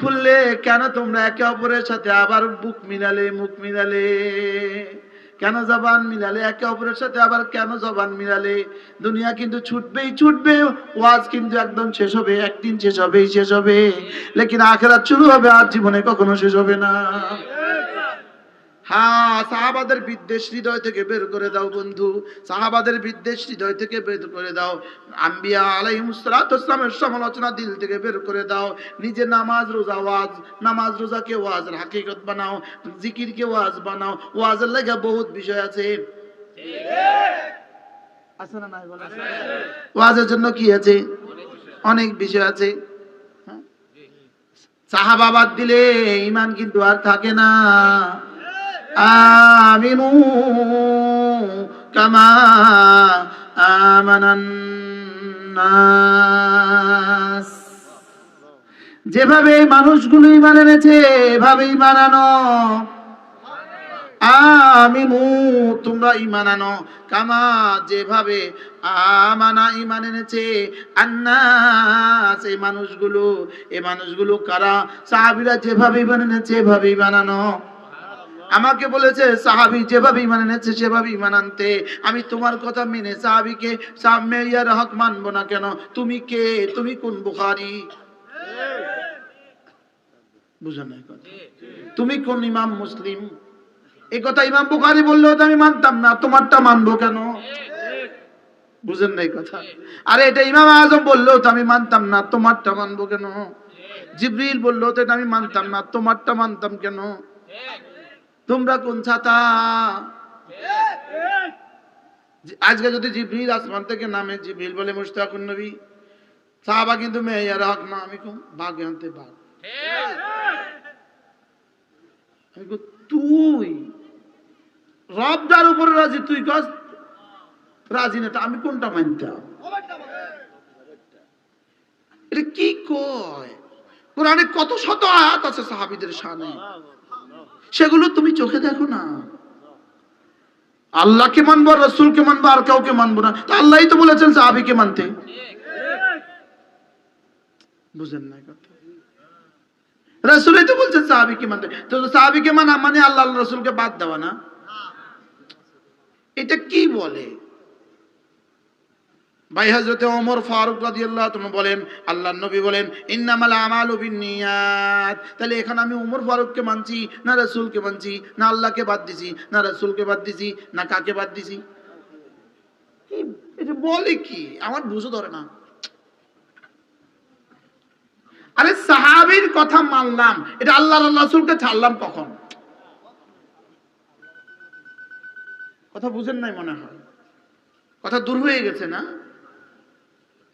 খুললে কেন তোমরা একে অপরের সাথে আবার বুক মিলালে, মুখ মিলালে? কেন জবান মিলালে? একে অপরের সাথে আবার কেন জবান মিলালে? দুনিয়া কিন্তু ছুটবেই ছুটবে, ওয়াজ কিন্তু একদম শেষ হবে, একদিন শেষ হবেই শেষ হবে। লেকিন আখেরাত শুরু হবে, আর জীবনে কখনো শেষ হবে না। হ্যাঁ সাহাবাদের বিদ্বেষ হৃদয় থেকে বের করে দাও বন্ধু। সাহাবাদের বিদ্বেষ হৃদয় থেকে বের করে দাও। আম্বিয়া আলাইহিমুসসালামের সমালোচনা দিল থেকে বের করে দাও। নিজে নামাজ রোজা ওয়াজ, নামাজ রোজাকে ওয়াজের হাকিকত বানাও, জিকিরকে ওয়াজ বানাও। ওয়াজের লাগা বহুত বিষয় আছে। আছে না নাই বলেন? ওয়াজের জন্য কি আছে? অনেক বিষয় আছে। হ্যাঁ? সাহাবাবাদ দিলে ইমান কিন্তু আর থাকে না। আমিনু কামা আমানান নাস যেভাবে মানুষগুলো ইমান এনেছে, এভাবেই মানানো আমিনু, তোমরা ইমান আনো। কামা, যেভাবে আমানা ইমান এনেছে, আন্নাস, এই মানুষগুলো এই মানুষগুলো কারা? সাহাবিরা যেভাবে ইমান এনেছে, এভাবেই বানানো আমাকে বলেছে, সাহাবি যেভাবে ইমান এনেছে সেভাবে ইমান আনতে আমি তোমার কথা মেনে সাহাবিকে সামেয়ার হক মানবো না কেন? তুমি কে? তুমি কোন বুখারি। তুমি কোন ইমাম মুসলিম? এই কথা ইমাম বুখারি বললেও তো আমি মানতাম না, তোমারটা মানবো কেন? বুঝেন না এই কথা? আরে এটা ইমাম আজম বললেও তো আমি মানতাম না, তোমারটা মানবো কেন? জিবরিল বললেও তো এটা আমি মানতাম না, তোমারটা মানতাম কেন? তোমরা কোন ছাতা? আজকে যদি জিব্রিল আসমান থেকে নামে, জিব্রিল বলে মুশতাকুন নবী সাহাবা কিন্তু মেয়ার হক না আমি কম বাঘ আনতে আমি তুই রবদার উপরে রাজি, তুই কস রাজি না আমি কোনটা মানতাম? এটা কি কয়? কোরআনে কত শত আয়াত আছে সাহাবিদের শানে। সেগুলো তুমি চোখে দেখো না। আল্লাহকে মানবো, রসুলকে মানবো, আর কাউকে মানবো না। তো আল্লাহই তো বলেছেন সাহাবিকে মানতে। বুঝেন না রসুলই তো বলছেন সাহাবিকে মানতে। তো সাহাবিকে মানা মানে আল্লাহ আল্লাহ রসুলকে বাদ দেওয়া না। এটা কি বলে? ভাই হযরতে ওমর ফারুক রাদিয়াল্লাহু তাআলা বলেন, আল্লাহর নবী বলেন, ইন্নামাল আমালু বিন্নিয়াত। তাহলে এখানে আমি ওমর ফারুককে মানছি, না রাসূলকে মানছি, না আল্লাহকে বাদ দিছি, না রাসূলকে বাদ দিছি, না কাকে বাদ দিছি? এটা বলে কি? আমার বুঝো ধরে না। আরে সাহাবীর কথা মানলাম, এটা আল্লাহ রাসূলকে ছাড়লাম কখন? কথা বুঝেন নাই মনে হয়। কথা দূর হয়ে গেছে না?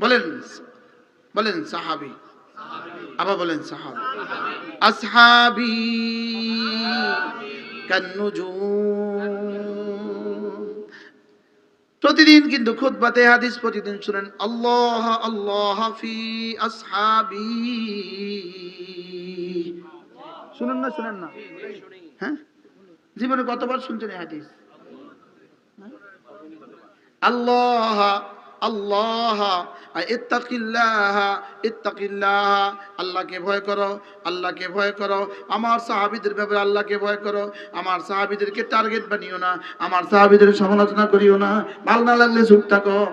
বলেন বলেন সাহাবি। আবার বলেন সাহাবি। আসহাবি প্রতিদিন কিন্তু খুতবাতে হাদিস প্রতিদিন শুনেন, আল্লাহ আল্লাহ ফি আসহাবি। শুনেন না শুনেন না? হ্যাঁ? জীবনে কতবার শুনছেন হাদিস? আল্লাহ আল্লাহ ইত্তাকিল্লাহ ইত্তাকিল্লাহ, আল্লাহকে ভয় করো, আল্লাহকে ভয় করো। আমার সাহাবীদের ব্যাপারে আল্লাহকে ভয় করো। আমার সাহাবীদেরকে টার্গেট বানিও না। আমার সাহাবীদের সমালোচনা করিও না। ভালো না লাগলে চুপ থাকো।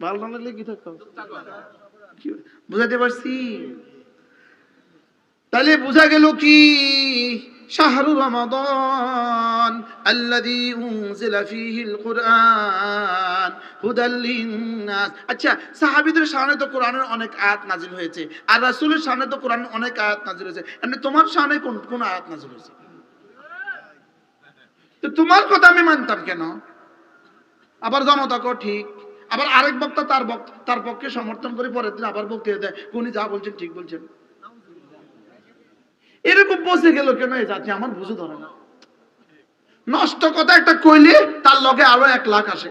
ভালো বুঝাতে পারছি? তাহলে বোঝা গেল কি? শাহরু রমাদান আল্লাযী উনজিলা ফীহিল কুরআন হুদাল লিন্নাস। আচ্ছা সাহাবীদের শানে তো কোরআনের অনেক আয়াত নাজিল হয়েছে, আর রাসূলের শানে তো কোরআনের অনেক আয়াত নাজিল হয়েছে। এমনি তোমার শানে কোন কোন আয়াত নাজিল হয়েছে? তো তোমার কথা আমি মানতাম কেন? আবার জনতা কো ঠিক। আবার আরেক বক্তা তার তার পক্ষে সমর্থন করে পরের দিন আবার বক্তৃতা দেয়, উনি যা বলছেন ঠিক বলছেন। এরকম বসে গেল কেন এই আমার বুঝে ধরে না। নষ্ট কথা একটা কইলে তার লগে আরও এক লাখ আসে।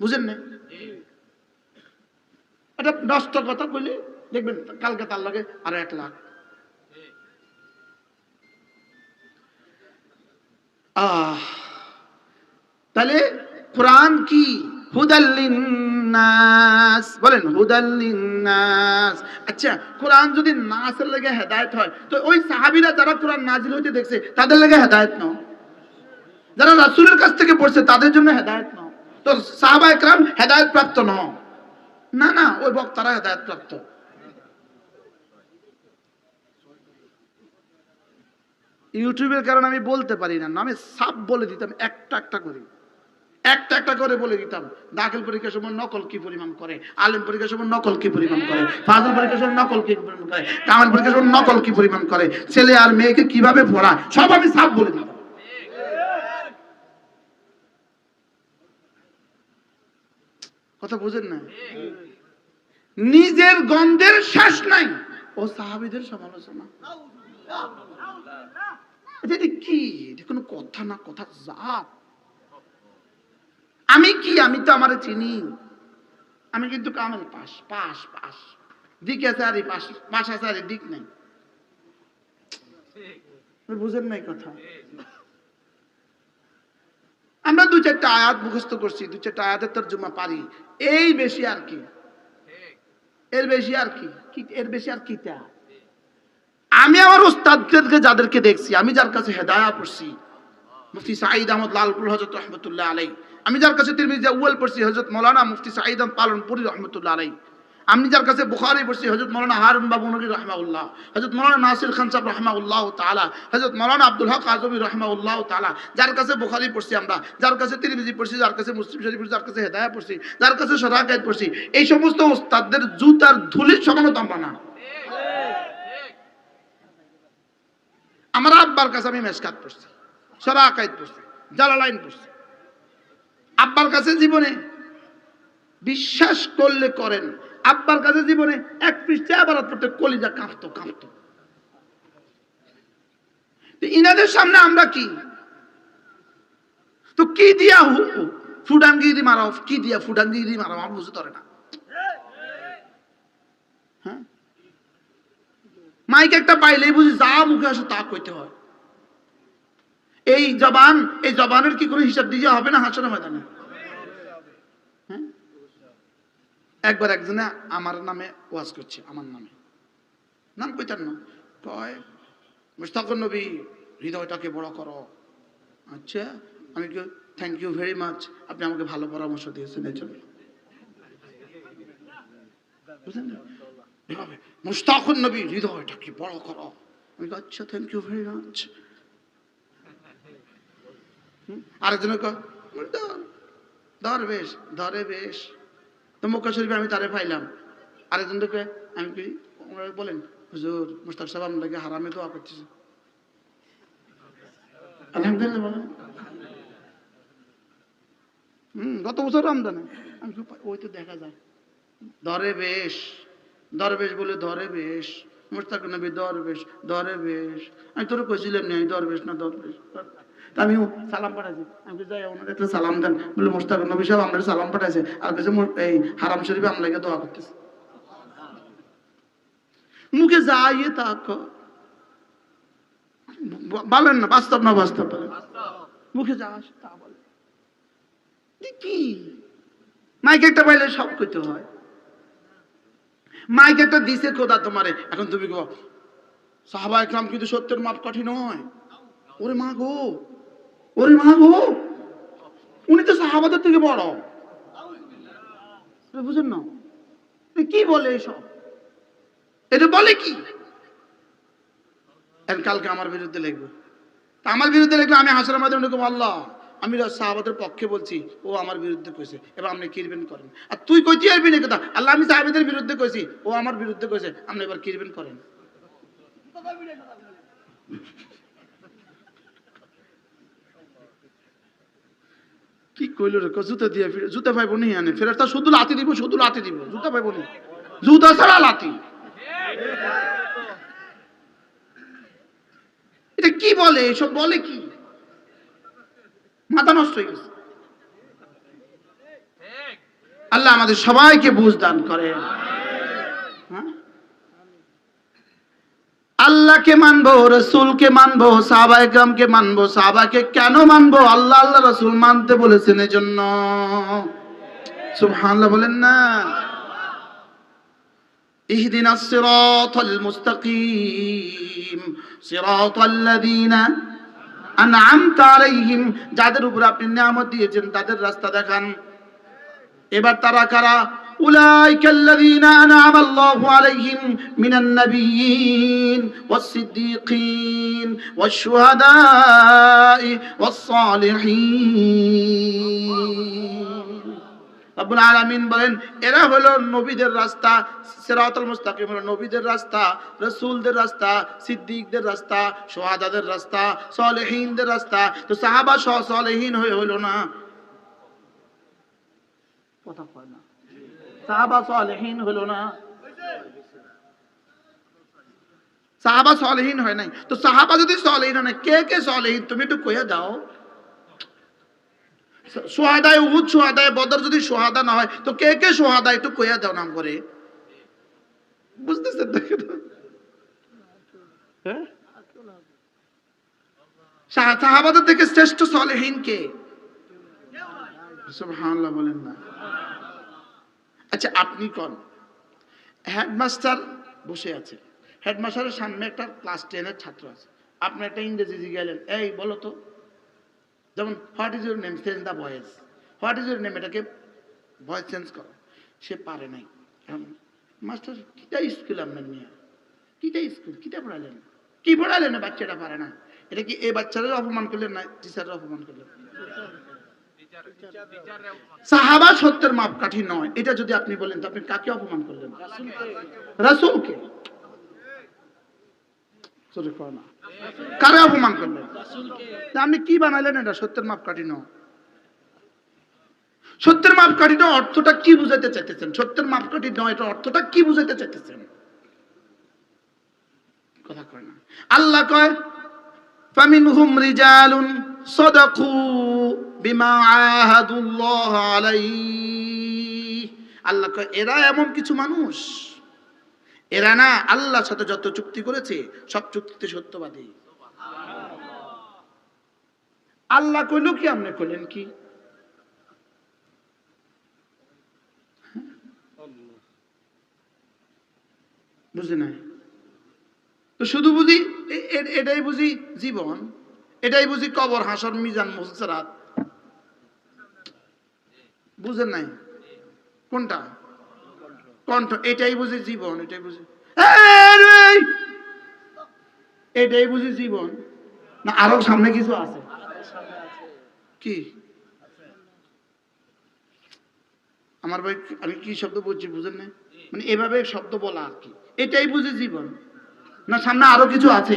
বুঝেন না এটা নষ্ট কথা কইলে দেখবেন কালকে তার লগে আরও এক লাখ। আহ, তাহলে কোরআন কি? হুদাল্লিন্নাস বলেন হুদাল্লিন্নাস আচ্ছা কোরআন যদি নাসের লেগে হেদায়েত হয়, তো ওই সাহাবীরা যারা কোরআন নাজিল হইতে দেখছে, তাদের লেগে হেদায়েত নাও। যারা রাসূলের কাছ থেকে পড়ছে, তাদের জন্য হেদায়েত নাও। তো সাহাবা একরাম হেদায়েত প্রাপ্ত নও। না না, ওই বক্তারা হেদায়েত প্রাপ্ত। ইউটিউবের কারণে আমি বলতে পারি না আমি সাপ বলে দিতাম একটা একটা করে। একটা একটা করে বলে দিতাম। দাখিল পরীক্ষার সময় নকল কি পরিমাণ করে? আলিম পরীক্ষার সময় নকল কি পরিমাণ করে? ফাজল পরীক্ষার সময় নকল কি পরিমাণ করে? কামাল পরীক্ষার সময় নকল কি পরিমাণ করে? ছেলে আর মেয়েকে কীভাবে পড়া সব আমি সাপ বলে দিতাম। কথা বুঝেন না? নিজের গন্ধের শেষ নাই। ও সাহাবিদের সমালোচনা এটা এটা কি? এটা কোনো কথা না, কথা জাত। আমি কি? আমি তো আমার চিনি। আমি কিন্তু কামেল পাস পাস পাস দিক পাস পাস আছে আরে দিক নাই। বুঝেন নাই কথা? আমরা দু চারটা আয়াত মুখস্থ করছি, দু চারটা আয়াতের তর্জমা পারি। এই বেশি আর কি? এর বেশি আর কি? কি, এর বেশি আর কি তা আমি আমার ওস্তাদদেরকে যাদেরকে দেখছি, আমি যার কাছে হেদায়া পড়ছি মুফতি সাঈদ আহমদ লালপুর হজরত রহমতুল্লাহ আলাই আমি যার কাছে তিরমিজি আউয়াল পড়ছি হজরত মৌলানা মুফতি সাঈদ আহমদ পালনপুরি রহমতুল্লাহ আলাই আমি যার কাছে বুখারি পড়ছি হজরত মৌলানা হারুন বাবু নবী রহমাউল্লাহ হজরত মৌলানা নাসির খান সাহেব রহমাউল্লাহ তাআলা হজরত মৌলানা আব্দুল হক আজমি রহমাউল্লাহ তালা যার কাছে বুখারি পড়ছি আমরা, যার কাছে তিরমিজি পড়ছি, যার কাছে মুসলিম শরীফ পড়ছি, যার কাছে হেদায়া পড়ছি, যার কাছে সরাকাত পড়ছি, এই সমস্ত ওস্তাদদের জুতার ধুলির সমানত আমরা না আমার আব্বার কাছে আমি মেসকাত পড়ছি সরা আকাইদ পড়ছি, জালালাইন পড়ছি। আব্বার কাছে জীবনে বিশ্বাস করলে করেন। আব্বার কাছে জীবনে এক পৃষ্ঠে আবার পড়তে কলিজা কাঁপতো কাঁপতো। ইনাদের সামনে আমরা কি? তো কি দিয়া ফুডাঙ্গিরি মারাও, কি দিয়া ফুডাঙ্গিরি মারাও? আমার বুঝতে পারে না। হ্যাঁ? মাইক একটা পাইলেই বুঝি যা মুখে আসে তা কইতে হয়। এই জবান, এই জবানের কি কোনো হিসাব দিয়ে হবে না হাসনের ময়দানে? হ্যাঁ? একবার একজনে আমার নামে ওয়াজ করছে, আমার নামে। নাম কইতার না কয় মুস্তাকুর নবী, হৃদয়টাকে বড় করো। আচ্ছা আমি কি থ্যাংক ইউ ভেরি মাচ আপনি আমাকে ভালো পরামর্শ দিয়েছেন এই জন্য। মুস্তাকুর নবী, হৃদয়টাকে বড় করো। আমি আচ্ছা থ্যাংক ইউ ভেরি মাচ আরেকজনে "ধর, ধর বেশ ধরে বেশ। তো মক্কা শরীফে আমি তারে পাইলাম। আরেকজন তো আমি কি বলেন হুজুর মুস্তাক সাহেব আপনাকে হারামে দোয়া করতেছে। গত বছর রমজানে। আমি ওই তো দেখা যায়। ধরে বেশ দরবেশ বলে ধরে বেশ। মুস্তাক নবী দরবেশ ধরে বেশ। আমি তোর কইছিলাম না দরবেশ না দরবেশ আমি সালাম পাঠাইছি। আমি যাই ওনার একটা সালাম দেন। বলে, মুস্তাক, নবী সাহেব আপনার সালাম পাঠাইছে। আর কাছে এই, হারাম শরীফে আমলাকে দোয়া করতেছে। মুখে যাই তা বলেন না, বাস্তব না বাস্তব? বলেন মুখে যা আসে তা বলে। কি? মাইক একটা পাইলে সব করতে হয়। মাইক একটা দিছে খোদা তোমারে। এখন তুমি গো সাহাবা একরাম কিন্তু সত্যের মাপ কঠিন নয় ওরে মা গো ওরে মা গো। উনি তো সাহাবাদের থেকে বড়। বুঝেন না। কি বলে এসব? এটা বলে কি? কালকে আমার বিরুদ্ধে লিখবে। তা আমার বিরুদ্ধে লিখলে আমি হাসরের মাধ্যমে লিখব আল্লাহ। আমি সাহাবাদের পক্ষে বলছি, ও আমার বিরুদ্ধে কইছে। এবার আপনি কিরবেন করেন? আর তুই কইতে পারবি না কথা? আল্লাহ, আমি সাহাবাদের বিরুদ্ধে কইছি, ও আমার বিরুদ্ধে কইছে। আপনি এবার কিরবেন করেন? কি কইল রে? জুতা দিয়ে ফিরে জুতা পাইব নি আনে। ফেরার তা শুধু লাতি দিব শুধু লাতি দিব। জুতা পাইব নি। জুতা ছাড়া লাতি এটা কি বলে? এসব বলে কি? মাথা নষ্ট হয়ে গেছে। আল্লাহ আমাদের সবাইকে বুঝ দান করে হ্যাঁ? আল্লাহকে মানবো রসুলকে মানবো সাহাবাইকামকে মানবো সাহাবাকে কেন মানবো আল্লাহ আল্লাহ রসুল মানতে বলেছেন এজন্য সুবহানাল্লাহ বলেন না اهدنا الصراط المستقيم صراط الذين أنعمت عليهم যাদের উপর আপনি নিয়ামত দিয়েছেন তাদের রাস্তা দেখান এবার তারা কারা أولئك الذين أنعم الله عليهم من النبيين والصديقين والشهداء والصالحين রব্বুল আলামিন বলেন এরা হলো নবীদের রাস্তা সিরাতুল মুস্তাকিম হলো নবীদের রাস্তা রাসূলদের রাস্তা সিদ্দিকদের রাস্তা সোহাদাদের রাস্তা সালেহীনদের রাস্তা তো সাহাবা সহ সালেহীন হয়ে হলো না কথা কয় না সাহাবা সালেহীন হলো না। সাহাবা হয় নাই। তো সাহাবা যদি হয় কে কে তুমি একটু কইয়া সোহাদায় উহুদ, সোহাদায় বদর যদি সোহাদা না হয়, তো কে কে সোহাদা? একটু কইয়া নাম করে। হ্যাঁ? সাহাবাদের থেকে শ্রেষ্ঠ সলেহীন কে? বলেন না। আচ্ছা আপনি কোন? হেডমাস্টার বসে আছে। হেডমাস্টারের সামনে একটা ক্লাস টেনের ছাত্র আছে। আপনি একটা ইংরেজি জিজ্ঞালেন এই, বলো তো। যেমন, what is your name? Change the voice. What is your name? এটাকে ভয়েস চেঞ্জ করো। সে পারে নাই। মাস্টার, কিটা স্কুল আপনার নিয়ে কিটা স্কুল? কিটা পড়ালেন? কি পড়ালেন? বাচ্চাটা পারে না। এটা কি এই বাচ্চারা অপমান করলেন না টিচাররা অপমান করলেন? সাহাবা সত্যের মাপকাঠি নয়। এটা যদি আপনি বলেন, তো আপনি কাকে অপমান করলেন? রাসূলকে। কারে অপমান করলেন? আপনি কি বানাইলেন এটা? সত্যের মাপকাঠি নয়। সত্যের মাপকাঠি নয়, অর্থটা কি বুঝাতে চাইতেছেন? সত্যের মাপকাঠি নয়, এটা অর্থটা কি বুঝাতে চাইতেছেন? কথা কয় না। আল্লাহ কয়, ফামিনহুম রিজালুন সাদাকু বিমা আহাদুল্লাহ আলাইহি। আল্লাহ এরা এমন কিছু মানুষ। এরা না আল্লাহর সাথে যত চুক্তি করেছে, সব চুক্তিতে সত্যবাদী। আল্লাহ কইল কি, আপনি কইলেন কি? বুঝি নাই? তো শুধু বুঝি এটাই বুঝি জীবন, এটাই বুঝি কবর, হাসর, মিজান, মুসরাত। বুঝেন নাই? কোনটা? কণ্ঠ, এটাই বুঝি জীবন, এটাই বুঝি! এটাই বুঝি জীবন। না, আরও সামনে কিছু আছে। কি? আমার ভাই, আমি কি শব্দ বলছি বুঝেন না মানে এভাবে শব্দ বলা আর কি। এটাই বুঝি জীবন। না, সামনে আরও কিছু আছে?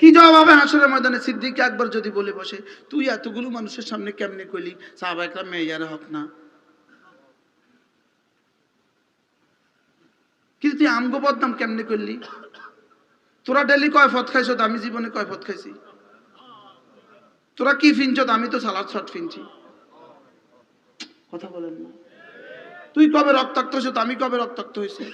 কি জবাব হবে হাসরের ময়দানে? সিদ্দিক একবার যদি বলে বসে, তুই এতগুলো মানুষের সামনে কেমনে কইলি সাহাবা একটা মেয়ার হক না। কিন্তু তুই আমগো বদনাম কেমনে করলি? তোরা ডেলি কয় ফত খাইছ আমি জীবনে কয় ফত খাইছি? তোরা কি ফিনছ আমি তো সালাদ শট ফিনছি। কথা বলেন না। তুই কবে রক্তাক্ত হয়েছ আমি কবে রক্তাক্ত হয়েছে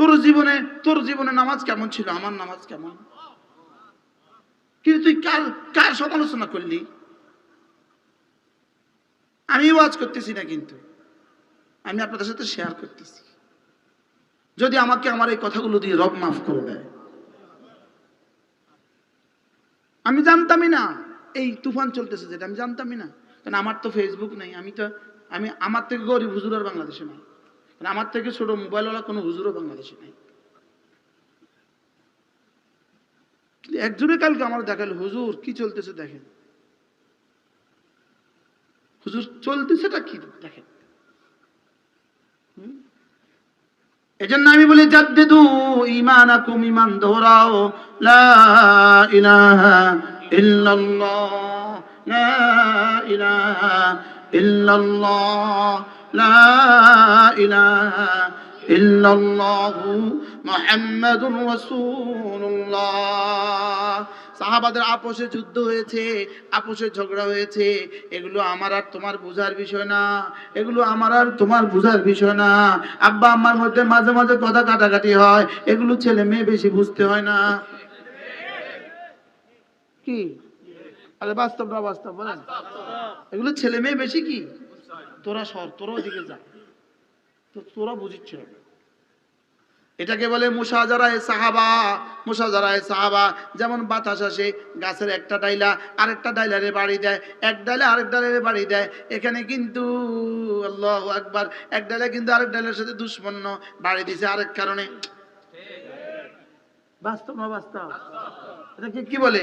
তোর জীবনে তোর জীবনে নামাজ কেমন ছিল? আমার নামাজ কেমন? কিন্তু তুই কার কার সমালোচনা করলি? আমি ওয়াজ করতেছি না কিন্তু। আমি আপনাদের সাথে শেয়ার করতেছি। যদি আমাকে আমার এই কথাগুলো দিয়ে রব মাফ করে দেয়। আমি জানতামই না এই তুফান চলতেছে যেটা, আমি জানতামই না। কারণ আমার তো ফেসবুক নেই, আমি তো, আমি, আমার থেকে গরিব হুজুর আর বাংলাদেশে কারণ আমার থেকে ছোট মোবাইলওয়ালা কোনো হুজুরও বাংলাদেশে নাই। একজনে কালকে আমার দেখাল, হুজুর, কি চলতেছে দেখেন? হুজুর, চলতেছেটা কি দেখেন? এজন্য আমি বলি, জাদ্দিদু ঈমানাকুম, ঈমান দোহরাও, লা ইলাহা ইল্লাল্লাহ, লা ইলাহা ইল্লাল্লাহ লা ইলাহা ইল্লাল্লাহু মুহাম্মাদুর রাসূলুল্লাহ। সাহাবাদের আপোষে যুদ্ধ হয়েছে, আপোষে ঝগড়া হয়েছে, এগুলো আমার আর তোমার বোঝার বিষয় না, এগুলো আমার আর তোমার বোঝার বিষয় না। আব্বা আম্মার মধ্যে মাঝে মাঝে কথা কাটাকাটি হয়, এগুলো ছেলে মেয়ে বেশি বুঝতে হয় না। কি? আরে বাস্তব না বাস্তব এগুলো ছেলে মেয়ে বেশি কি? তোরা সর তোরা ওদিকে যা। তো তোরা বুঝিচ্ছ এটাকে বলে মুসাজারায় সাহাবা মুসাজারায় সাহাবা। যেমন বাতাস আসে গাছের একটা ডাইলা আরেকটা ডাইলারে বাড়ি দেয় এক ডালে আরেক ডালের বাড়ি দেয়। এখানে কিন্তু আল্লাহ একবার এক ডালে কিন্তু আরেক ডালের সাথে দুষ্পন্ন বাড়ি দিছে আরেক কারণে। বাস্তব না বাস্তব? এটাকে কি বলে?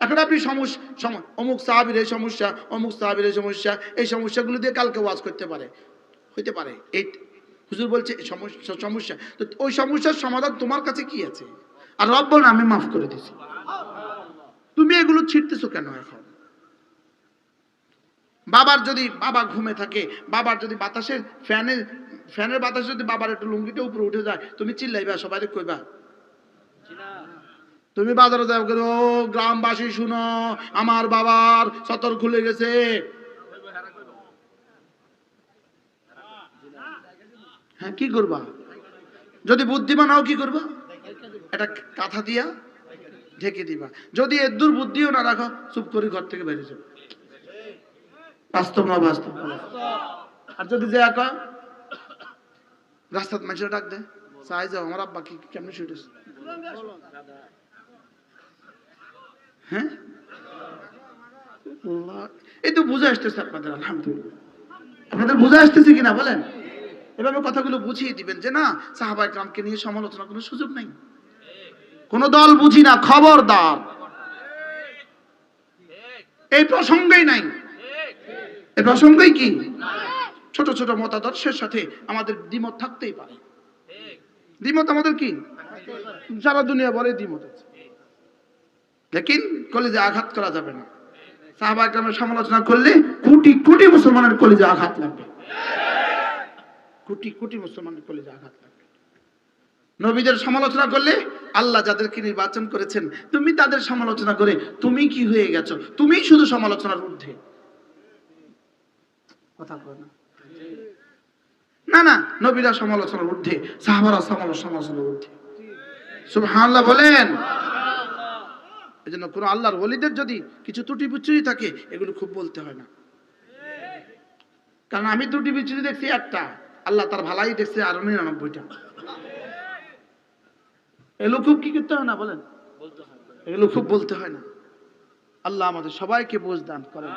এখন আপনি সমস্যা অমুক সাহাবির এই সমস্যা, অমুক সাহাবির এই সমস্যা, এই সমস্যাগুলো দিয়ে কালকে ওয়াজ করতে পারে। হইতে পারে। এই হুজুর বলছে সমস্যা তো ওই সমস্যার সমাধান তোমার কাছে কি আছে? আর রব বলেন আমি মাফ করে দিছি তুমি এগুলো ছিটতেছো কেন এখন? বাবার যদি বাবা ঘুমে থাকে, বাবার যদি বাতাসের ফ্যানের ফ্যানের বাতাস যদি বাবার একটু লুঙ্গিটা উপরে উঠে যায়, তুমি চিল্লাইবা সবাই কইবা তুমি বাজারে যাও কেন গ্রামবাসী শুনো, আমার বাবার সতর খুলে গেছে। হ্যাঁ কি করবা? যদি বুদ্ধিমান হও, কি করবা? একটা কাঁথা দিয়া ঢেকে দিবা। যদি এদুর বুদ্ধিও না রাখো, চুপ করে ঘর থেকে বেরিয়ে যাও। বাস্তব না বাস্তব? আর যদি যে একা রাস্তাত মানুষের ডাক দে চাই যাও, আমার আব্বা কি কেমনে শুটেছে হ্যাঁ? এই তো বুঝে আসতেছে আপনাদের, আলহামদুলিল্লাহ। আপনাদের বুঝে আসতেছে কিনা বলেন? এভাবে কথাগুলো বুঝিয়ে দিবেন যে না, সাহাবা একরামকে নিয়ে সমালোচনা কোনো সুযোগ নেই। কোন দল বুঝি না, খবরদার। এই প্রসঙ্গই নাই। এই প্রসঙ্গই কি? ছোট ছোট মতাদর্শের সাথে আমাদের দ্বিমত থাকতেই পারে। দ্বিমত আমাদের কি? সারা দুনিয়া বলে দ্বিমত আছে। লেকিন কলেজে আঘাত করা যাবে না। সাহাবা একরামের সমালোচনা করলে কোটি কোটি মুসলমানের কলেজে আঘাত লাগবে। কোটি কোটি মুসলমানের কলেজে আঘাত নবীদের সমালোচনা করলে আল্লাহ যাদেরকে নির্বাচন করেছেন, তুমি তাদের সমালোচনা করে তুমি কি হয়ে গেছো? তুমি শুধু সমালোচনার ঊর্ধ্বে। না। না না, নবীরা সমালোচনার ঊর্ধ্বে, সাহাবারা সমালো- সমালোচনার ঊর্ধ্বে। সুবহানাল্লাহ বলেন এই জন্য কোনো আল্লাহর ওলিদের যদি কিছু ত্রুটি বিচ্ছুরি থাকে, এগুলো খুব বলতে হয় না। কারণ আমি ত্রুটি বিচ্ছুরি দেখছি একটা, আল্লাহ তার ভালাই দেখছে আরও নিরানব্বইটা। এগুলো খুব কি করতে হয় না বলেন? এগুলো খুব বলতে হয় না। আল্লাহ আমাদের সবাইকে বোঝ দান করেন।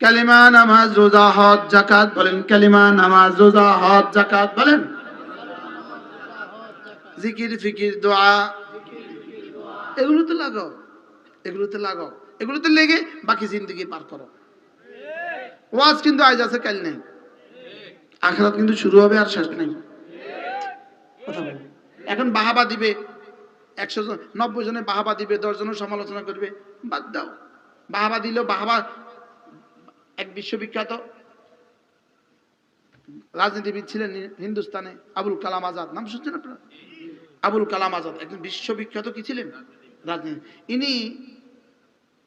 কালিমা, নামাজ, রোজা, হজ জাকাত বলেন। কালিমা, নামাজ, রোজা, হজ জাকাত বলেন। জিকির, ফিকির, দোয়া এগুলোতে লাগাও। এগুলোতে লাগাও। এগুলোতে লেগে বাকি জিন্দগি পার করো। ওয়াজ কিন্তু আজ আছে, কাল নেই। আখরাত কিন্তু শুরু হবে আর শেষ নেই। এখন বাহাবা দিবে, একশো জন, নব্বই জনে বাহাবা দিবে, দশ জনের সমালোচনা করবে, বাদ দাও। বাহাবা দিলেও বাহাবা এক বিশ্ববিখ্যাত রাজনীতিবিদ ছিলেন হিন্দুস্তানে আবুল কালাম আজাদ। নাম শুনছেন আপনারা? আবুল কালাম আজাদ। একজন বিশ্ববিখ্যাত কি ছিলেন? রাজনীতি ইনি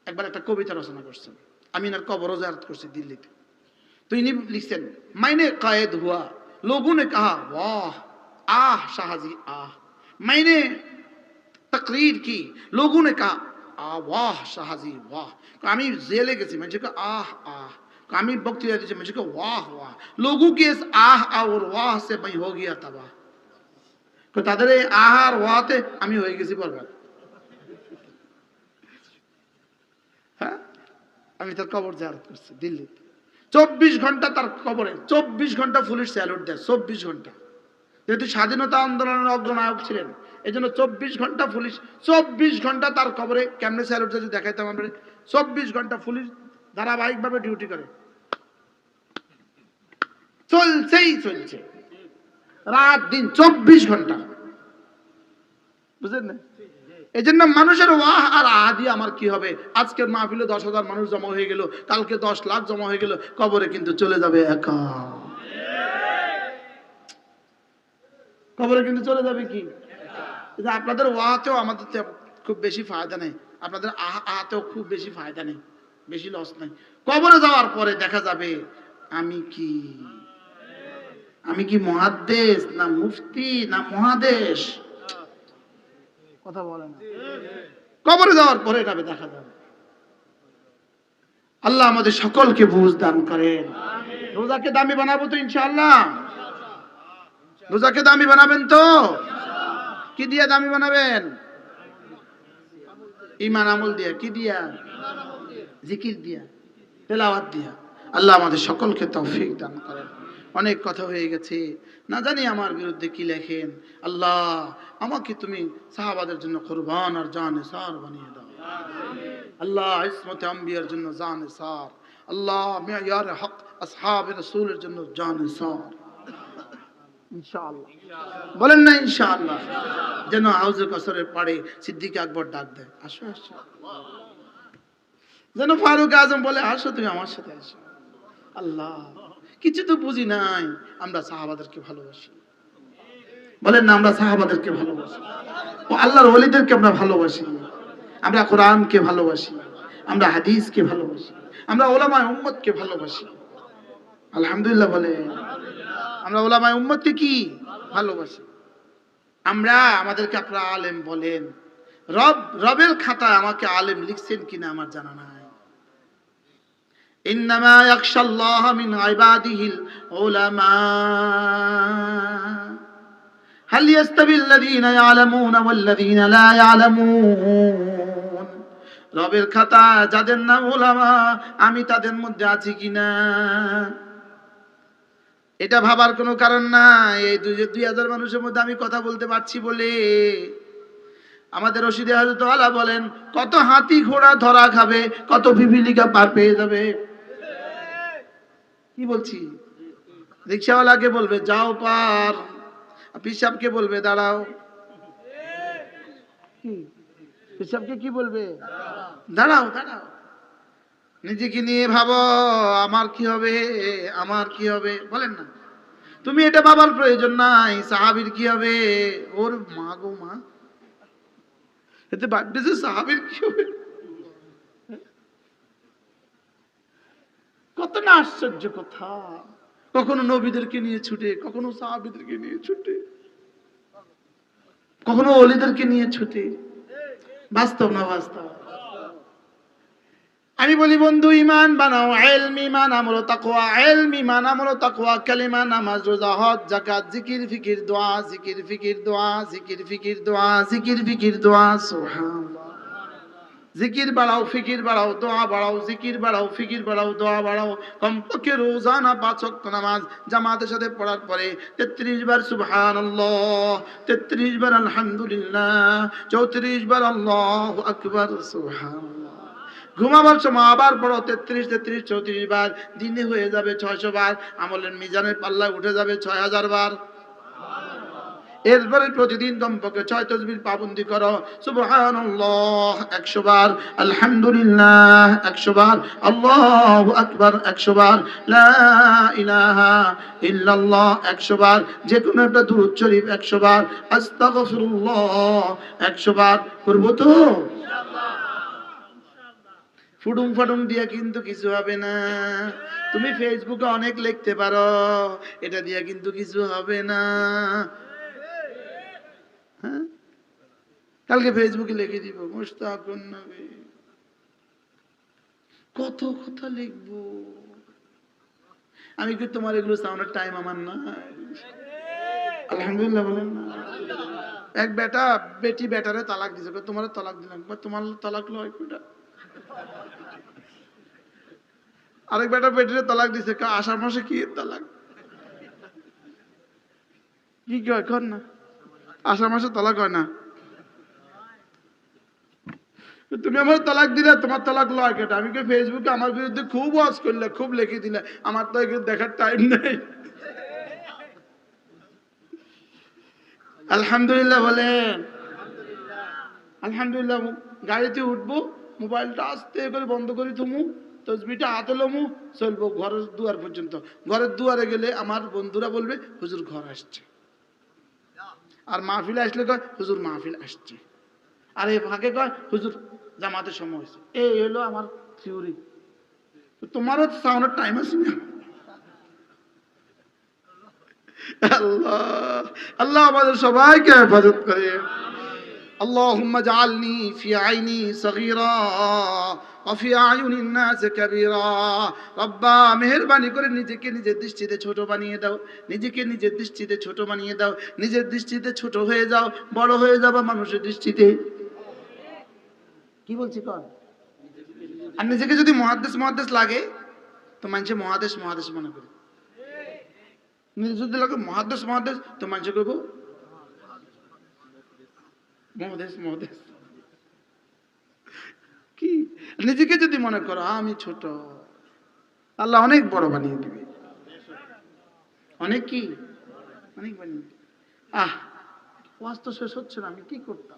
একবার একটা কবিতা রচনা করছেন। আমি এনার কবর জারত করছি দিল্লিতে। তো ইনি লিখছেন, মাইনে কায়েদ হুয়া, লোগুনে কাহা? ওয়াহ আহ, শাহাজি, আহ। মাইনে তকরির কি? লোগুনে কাহা? আ ওয়াহ শাহাজি ওয়াহ আমি জেলে গেছি মানে আহ আহ। আমি বক্তৃতা দিচ্ছি, মানুষকে ওয়াহ ওয়াহ। লোগু কি আহ আর ওয়াহ সে ভাই হো গিয়া তাবাহ তাদের এই আহ আর ওয়াহতে আমি হয়ে গেছি বরবাদ। হ্যাঁ? আমি তার কবর জাহারত করছি দিল্লিতে চব্বিশ ঘণ্টা তার কবরে, চব্বিশ ঘণ্টা পুলিশ স্যালুট দেয়, চব্বিশ ঘণ্টা। যেহেতু স্বাধীনতা আন্দোলনের অগ্রনায়ক ছিলেন এই জন্য চব্বিশ ঘণ্টা পুলিশ, চব্বিশ ঘণ্টা তার কবরে কেমনে স্যালুট যদি দেখাইতাম আমরা। চব্বিশ ঘণ্টা পুলিশ ধারাবাহিকভাবে ডিউটি করে। চলছেই চলছে। রাত দিন চব্বিশ ঘণ্টা। বুঝলেন না? এই জন্য মানুষের ওয়াহ আর আদি আমার কি হবে? আজকের মাহফিলে দশ হাজার মানুষ জমা হয়ে গেল, কালকে দশ লাখ জমা হয়ে গেল, কবরে কিন্তু চলে যাবে একা। কবরে কিন্তু চলে যাবে কি? আপনাদের ওয়াতেও আমাদের খুব বেশি ফায়দা নেই, আপনাদের আহ- আহাতেও খুব বেশি ফায়দা নেই, বেশি লস নাই। কবরে যাওয়ার পরে দেখা যাবে আমি কি? আমি কি মহাদেশ না মুফতি না মহাদেশ? কথা বলে না। কবরে যাওয়ার পরে এটা দেখা যাবে। আল্লাহ আমাদের সকলকে বুঝ দান করেন। রোজাকে দামি বানাবো তো ইনশাআল্লাহ। রোজাকে দামি বানাবেন তো? কি দিয়া দামি বানাবেন? ইমান আমল দিয়া। কি দিয়া? জিকির দিয়া। তেলাওয়াত দিয়া। আল্লাহ আমাদের সকলকে তৌফিক দান করেন। অনেক কথা হয়ে গেছে। না জানি আমার বিরুদ্ধে কি লেখেন। আল্লাহ, আমাকে তুমি সাহাবাদের জন্য কোরবান আর জানে সার বানিয়ে দাও। আল্লাহ, ইসমতে আম্বিয়ার জন্য জানে সার। আল্লাহ, মেয়ার হক আসহাব রসুলের জন্য জানে সার। বলেন না ইনশাআল্লাহ। যেন হাউজে কসরের পাড়ে সিদ্দিক আকবর ডাক দেয়। আসো আসো। যেন ফারুক আজম বলে, আসো তুমি আমার সাথে, আসো। আল্লাহ। কিছু তো বুঝি নাই, আমরা সাহাবাদেরকে ভালোবাসি। বলেন না, আমরা সাহাবাদেরকে ভালোবাসি। ও আল্লাহর ওলিদেরকে আমরা ভালোবাসি। আমরা কোরআনকে ভালোবাসি, আমরা হাদিসকে ভালোবাসি, আমরা ওলামায় উম্মতকে ভালোবাসি। আলহামদুলিল্লাহ বলে আমরা ওলামায় উম্মতকে কি? ভালোবাসি। আমরা আমাদেরকে আপনারা আলেম বলেন। রব, রবের খাতায় আমাকে আলেম লিখছেন কিনা আমার জানা নাই। ইন্নামা ইয়াখশাল্লাহ মিন ইবাদিহিল উলামা هل يستوي الذين يعلمون والذين لا يعلمون রবের খাতা যাদের নাম ওলামা আমি তাদের মধ্যে আছি কিনা এটা ভাবার কোনো কারণ না এই দুই দুই হাজার মানুষের মধ্যে আমি কথা বলতে পারছি বলে আমাদের রশিদে হজরত আলা বলেন কত হাতি ঘোড়া ধরা খাবে কত পিপিলিকা পার পেয়ে যাবে কি বলছি? রিক্সাওয়ালাকে বলবে, যাও পার। পিসাবকে বলবে, দাঁড়াও। কি? পিসাবকে কি বলবে? দাঁড়াও দাঁড়াও। নিজেকে নিয়ে ভাবো, আমার কি হবে? আমার কি হবে? বলেন না। তুমি এটা ভাবার প্রয়োজন নাই, সাহাবির কি হবে? ওর মা গো মা। এতে বার্থডে সাহাবির কি হবে? কত না আশ্চর্য কথা। কখনো নবীদেরকে নিয়ে ছুটে, কখনো সাহাবিদেরকে নিয়ে ছুটে, কখনো অলিদেরকে নিয়ে ছুটে। বাস্তব না বাস্তব? আমি বলি, বন্ধু, ইমান বানাও, এলম ইমান, আমলো তাকওয়া, এলম ইমান, আমলো তাকওয়া, কালিমা, নামাজ, রোজা, হজ, যাকাত, জিকির, ফিকির, দোয়া, জিকির, ফিকির, দোয়া, জিকির, ফিকির, দোয়া, জিকির, ফিকির, দোয়া, সুবহানাল্লাহ। জিকির বাড়াও, ফিকির বাড়াও, দোয়া বাড়াও, জিকির বাড়াও, ফিকির বাড়াও, দোয়া বাড়াও। কমপক্ষে রোজানা পাঁচ ওয়াক্ত নামাজ জামাতের সাথে পড়ার পরে তেত্রিশ বার সুবহানাল্লাহ, তেত্রিশ বার আলহামদুলিল্লাহ, চৌত্রিশ বার আল্লাহ আকবর, সুবহানাল্লাহ। ঘুমাবার সময় আবার পড়ো, তেত্রিশ তেত্রিশ, চৌত্রিশ বার। দিনে হয়ে যাবে ছয়শো বার। আমলের মিজানের পাল্লায় উঠে যাবে ছয় হাজার বার। এরপরে প্রতিদিন কমপক্ষে ছয় তসবির পাবন্দি করো। সুবহানাল্লাহ, একশো বার। আলহামদুলিল্লাহ, একশো বার। আল্লাহ আকবার, একশো বার। লা ইলাহা বার। যে কোনো একটা দুরূদ শরীফ, একশো বার। আস্তাগফিরুল্লাহ, একশো বার। করব তো? ফুডুম ফাডুম দিয়া কিন্তু কিছু হবে না। তুমি ফেসবুকে অনেক লিখতে পারো। এটা দিয়া কিন্তু কিছু হবে না হ্যাঁ কালকে ফেসবুকে লিখে দিব মুস্তাকুন নবী কত কথা লিখব। আমি কি তোমার এগুলো সাউন্ডের টাইম আমার না আলহামদুলিল্লাহ বলেন না। এক বেটা, বেটি বেটারে তালাক দিছে তোমার তালাক দিলাম তোমার তালাক লয় কোটা আরেক বেটা বেটিরে তালাক দিছে আষাঢ় মাসে কি তালাক? কি কয়, কর না। আষাঢ় মাসে তালাক হয় না। তুমি আমার তালাক দিলে, তোমার তালাক লয় কেটে আমি কি ফেসবুকে আমার বিরুদ্ধে খুব ওয়াজ করলে, খুব লিখে দিলে? আমার তো দেখার টাইম নেই। আলহামদুলিল্লাহ বলেন। আলহামদুলিল্লাহ, গাড়িতে উঠবো, মোবাইলটা আস্তে করে বন্ধ করে থমু, তসবিটা হাতে লমু, চলবো ঘরের দুয়ার পর্যন্ত। ঘরের দুয়ারে গেলে আমার বন্ধুরা বলবে, হুজুর ঘর আসছে। আর মাহফিল আসলে কয়, হুজুর মাহফিল আসছে। আর এই ফাঁকে কয় হুজুর জামাতের সময় হয়েছে এই হলো আমার থিওরি তোমারও তো সাউন্ডের টাইম আছে না আল্লাহ আল্লাহ আমাদের সবাইকে হেফাজত করে اللهم اجعلني في عيني صغيرا وفي أعين الناس كبيرا রব্বা মেহেরবানি করে নিজেকে নিজের দৃষ্টিতে ছোট বানিয়ে দাও নিজেকে নিজের দৃষ্টিতে ছোট বানিয়ে দাও নিজের দৃষ্টিতে ছোট হয়ে যাও বড় হয়ে যাবা মানুষের দৃষ্টিতে কি বলছি কর? আর নিজেকে যদি মহাদেশ মহাদেশ লাগে, তো মানুষে মহাদেশ মহাদেশ মনে করে। নিজে যদি লাগে মহাদেশ মহাদেশ, তো মানুষে করব মহাদেশ মহাদেশ। কি? নিজেকে যদি মনে করো আমি ছোট। আল্লাহ অনেক বড় বানিয়ে দিবে। অনেক কি? অনেক বানিয়ে আহ, ওয়াজ তো শেষ হচ্ছে না, আমি কি করতাম?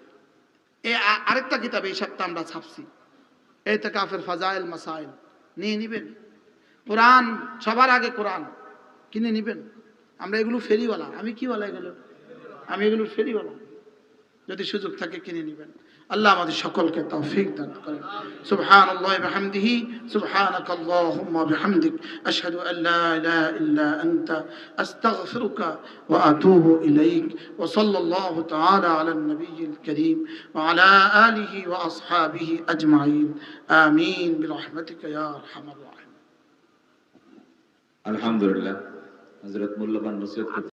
এ আরেকটা কিতাব এই সপ্তাহ আমরা ছাপছি। এই তো কাফের ফাজাইল মাসাইল। নিয়ে নিবেন। কোরআন, সবার আগে কোরআন। কিনে নিবেন। আমরা এগুলো ফেরিওয়ালা। আমি কি বলা এগুলো? আমি এগুলো ফেরিওয়ালা। যদি সুযোগ থাকে কিনে নেবেন। আল্লাহ আমাদের সকলকে তৌফিক দান করেন সুবহান আল্লাহ বিহামদিহি সুবহানাক আল্লাহুম্মা বিহামদিক আশহাদু আন লা ইলাহা ইল্লা আনতা আস্তাগফিরুকা ওয়া আতুবু ইলাইক ওয়া সাল্লাল্লাহু তাআলা আলা নবিয়িল কারীম ওয়া আলা আলিহি ওয়া আসহাবিহি আজমাইন আমিন বিরহমাতিকা ইয়া আরহামার রাহিমিন আলহামদুলিল্লাহ হজরত মূল্যবান নসিহত